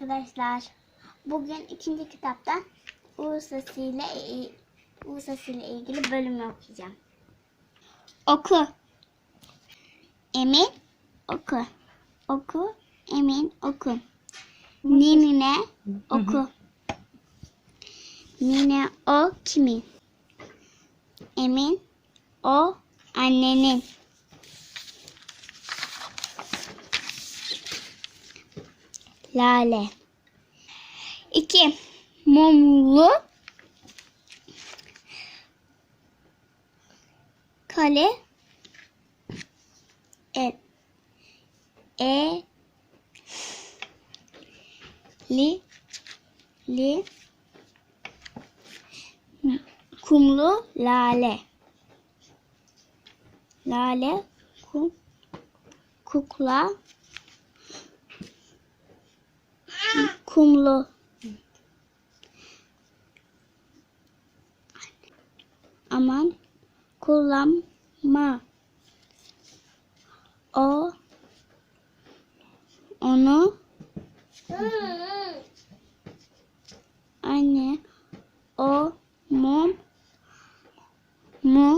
arkadaşlar. Bugün ikinci kitaptan Ulusası ile Ulusası ile ilgili bölüm okuyacağım. Oku. Emin oku. Oku. Emin oku. Ninine oku. Nine o kimin? Emin o annenin. Lale. 2. Mumlu kale e e li li kumlu lale lale kum kukla kumlu. Aman kullanma. O onu anne o mum mu?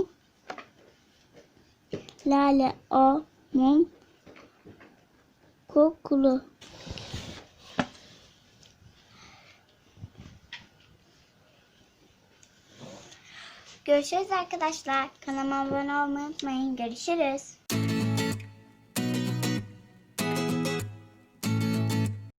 Lale o mum kokulu Görüşürüz arkadaşlar. Kanalıma abone olmayı unutmayın. Görüşürüz.